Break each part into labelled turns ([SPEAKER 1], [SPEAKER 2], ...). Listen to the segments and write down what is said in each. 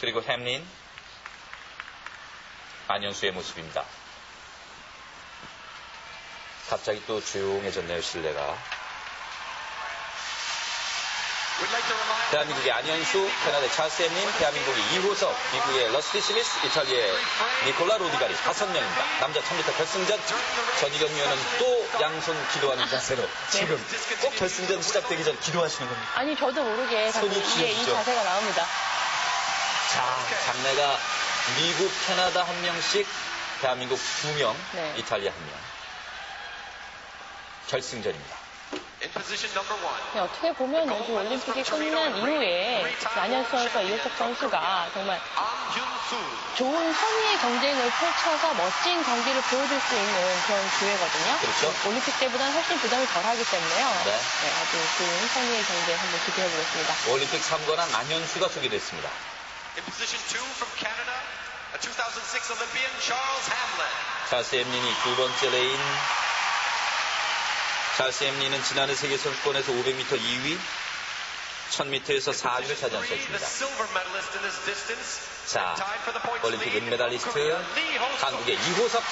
[SPEAKER 1] 그리고 햄린, 안현수의 모습입니다. 갑자기 또 조용해졌네요, 실내가. 대한민국의 안현수, 캐나다의 찰스 햄린, 대한민국의 이호석, 미국의 러스티 스미스, 이탈리아의 니콜라 로디가리 다섯 명입니다. 남자 1000m 결승전 전희경 위원은 또 양손 기도하는 자세로 지금 꼭 결승전 시작되기 전 기도하시는 겁니다.
[SPEAKER 2] 아니 저도 모르게
[SPEAKER 1] 손이
[SPEAKER 2] 이게 이. 자세가 나옵니다.
[SPEAKER 1] 자, 장래가 미국, 캐나다 한 명씩, 대한민국 두 명,
[SPEAKER 2] 네.
[SPEAKER 1] 이탈리아 한 명. 결승전입니다.
[SPEAKER 2] 네, 어떻게 보면 여기 올림픽이 끝난 이후에 안현수 선수와 이호석 선수가 정말. 좋은 선의의 경쟁을 펼쳐서 멋진 경기를 보여줄 수 있는 그런 기회거든요.
[SPEAKER 1] 그렇죠.
[SPEAKER 2] 올림픽 때보다는 훨씬 부담이 덜하기 때문에요.
[SPEAKER 1] 네.
[SPEAKER 2] 아주 좋은 선의의 경쟁 한번 기대해 보겠습니다.
[SPEAKER 1] 올림픽 3관왕 안현수가 소개됐습니다.
[SPEAKER 3] In position two from Canada, a 2006 Olympian, Charles Hamlin.
[SPEAKER 1] 찰스 엠린이 두 번째 레인. 찰스 엠린은 지난해 세계 선수권에서 500m 2위, 1000m에서 4위를 차지한 선수입니다. 자, 올림픽. 은메달리스트. 한국의 이호석,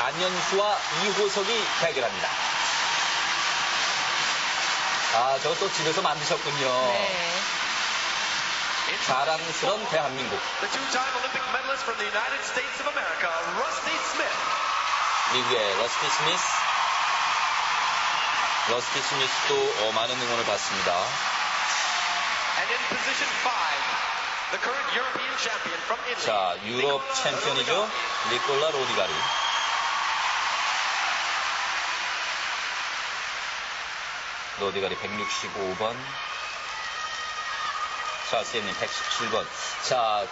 [SPEAKER 1] 안현수와 이호석이 대결합니다. 아, 저것도 집에서 만드셨군요.
[SPEAKER 2] 네.
[SPEAKER 1] 자랑스러운 대한민국. 미국의 러스티 스미스. 러스티 스미스도 어, 많은 응원을 받습니다.
[SPEAKER 3] And in position five, the current European champion from Italy.
[SPEAKER 1] 자, 유럽
[SPEAKER 3] Nicola
[SPEAKER 1] 챔피언이죠. 니콜라 로디가리. 로디가리 165번. 자, 세님 117번. 자,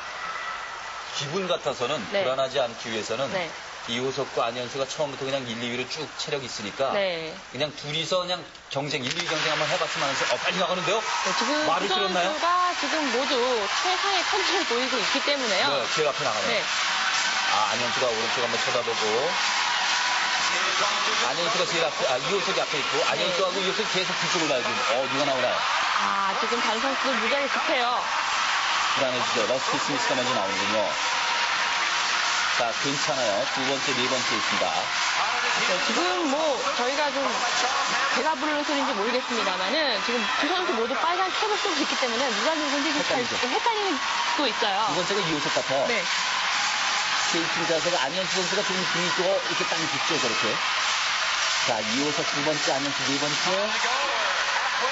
[SPEAKER 1] 기분 같아서는
[SPEAKER 2] 네.
[SPEAKER 1] 불안하지 않기 위해서는
[SPEAKER 2] 네.
[SPEAKER 1] 이호석과 안현수가 처음부터 그냥 1, 2위로 쭉 체력이 있으니까
[SPEAKER 2] 네.
[SPEAKER 1] 그냥 둘이서 그냥 경쟁, 1, 2위 경쟁 한번 해봤으면 하면서 어, 빨리 나가는데요?
[SPEAKER 2] 네, 지금
[SPEAKER 1] 말이
[SPEAKER 2] 두
[SPEAKER 1] 들었나요?
[SPEAKER 2] 선수가 지금 모두 최상의 컨디션을 보이고 있기 때문에요.
[SPEAKER 1] 네, 제일 앞에 나가네요.
[SPEAKER 2] 네.
[SPEAKER 1] 아, 안현수가 오른쪽 한번 쳐다보고 안현수가 제일 앞에, 아, 이호석이 앞에 있고 안현수하고 이호석이 계속 뒤쪽을 봐야지. 어, 누가 나오나요?
[SPEAKER 2] 아, 지금 다른 선수들 무지하게 급해요.
[SPEAKER 1] 불안해지죠. 러스티 스미스가 먼저 나오는군요. 자, 괜찮아요. 두 번째, 네 번째 있습니다.
[SPEAKER 2] 네, 지금 뭐 저희가 좀 제가 부르는 소리인지 모르겠습니다만은 지금 두 선수 모두 빨간 캡을 쓰고 있기 때문에 누가 누군지
[SPEAKER 1] 헷갈리죠.
[SPEAKER 2] 헷갈리는 도 있어요.
[SPEAKER 1] 두 번째가 이호석 같아요.
[SPEAKER 2] 네.
[SPEAKER 1] 세이팅 자세가 안현수 선수가 지금 또 이렇게 땅 붙죠, 저렇게. 자, 이호석 두 번째, 안현수 네 번째,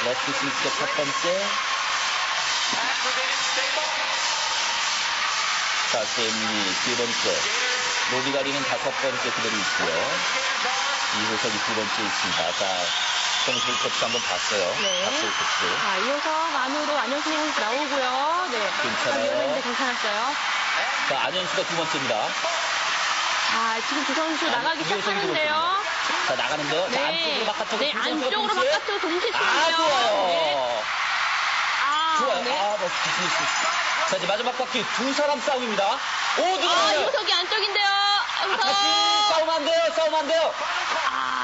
[SPEAKER 1] 러스티 스미스가 첫 번째, 자, 세임이 세 번째, 로디가리는 다섯 번째 그대로 있고요. 이호석이 두 번째 있습니다. 자, 정수를 코치 한번 봤어요.
[SPEAKER 2] 네.
[SPEAKER 1] 박수 코치.
[SPEAKER 2] 자, 이어서 안으로 안현수 선수 나오고요. 네.
[SPEAKER 1] 괜찮아요.
[SPEAKER 2] 위험했는데 괜찮았어요.
[SPEAKER 1] 자, 안현수가 두 번째입니다.
[SPEAKER 2] 아, 지금 두 선수 나가기 시작하는데요.
[SPEAKER 1] 자, 나가는데요. 자, 안쪽으로 바깥쪽으로
[SPEAKER 2] 네, 안쪽으로. 바깥으로 동시에
[SPEAKER 1] 아,
[SPEAKER 2] 치는데요.
[SPEAKER 1] 좋아요.
[SPEAKER 2] 네. 아,
[SPEAKER 1] 좋아요.
[SPEAKER 2] 네.
[SPEAKER 1] 아, 러스티 스미스. 자, 이제 마지막 바퀴 두 사람 싸움입니다. 오, 누가
[SPEAKER 2] 아? 이호석이 안쪽인데요.
[SPEAKER 1] 아. 다시 싸우면 안 돼요. 싸우면 안 돼요.
[SPEAKER 2] 아,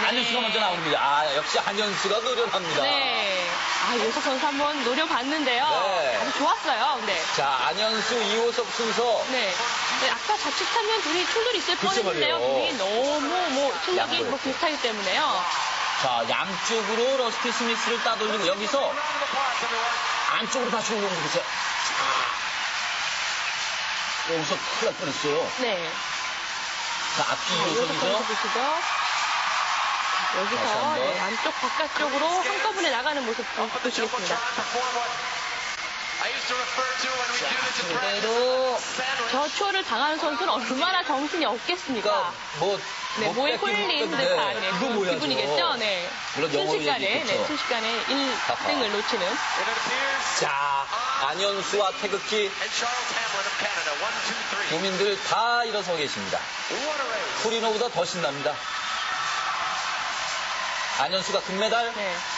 [SPEAKER 2] 네.
[SPEAKER 1] 안현수가 먼저 나옵니다. 아, 역시 안현수가 노련합니다.
[SPEAKER 2] 네. 아, 이호석 선수 한번 노려봤는데요.
[SPEAKER 1] 네.
[SPEAKER 2] 아주 좋았어요. 네.
[SPEAKER 1] 자, 안현수, 이호석 순서.
[SPEAKER 2] 네. 네, 아까 자칫하면 둘이 충돌 있을 뻔했는데요. 둘이 너무 뭐 실력이. 뭐 비슷하기 때문에요.
[SPEAKER 1] 자, 양쪽으로 러스티 스미스를 따돌리고 여기서 안쪽으로 다시 거죠. 여기서 큰일 날 뻔했어요.
[SPEAKER 2] 네.
[SPEAKER 1] 자, 앞뒤
[SPEAKER 2] 선수
[SPEAKER 1] 이호석이죠.
[SPEAKER 2] 여기서. 네, 안쪽 바깥쪽으로 한꺼번에 나가는 모습 보시겠습니다.
[SPEAKER 1] 그대로,
[SPEAKER 3] Sandwich.
[SPEAKER 2] 저 추월을 당하는 선수는 얼마나 정신이 없겠습니까?
[SPEAKER 1] 그러니까 뭐,
[SPEAKER 2] 네,
[SPEAKER 1] 뭐
[SPEAKER 2] 뭐에 홀린 듯한 네,
[SPEAKER 1] 이거
[SPEAKER 2] 그런
[SPEAKER 1] 뭐야,
[SPEAKER 2] 기분이겠죠? 네. 순식간에, 네. 순식간에 1등을 놓치는.
[SPEAKER 1] 자, 안현수와 태극기. 도민들 다 일어서 계십니다. 프리노보다 더 신납니다. 안현수가 금메달,
[SPEAKER 2] 네.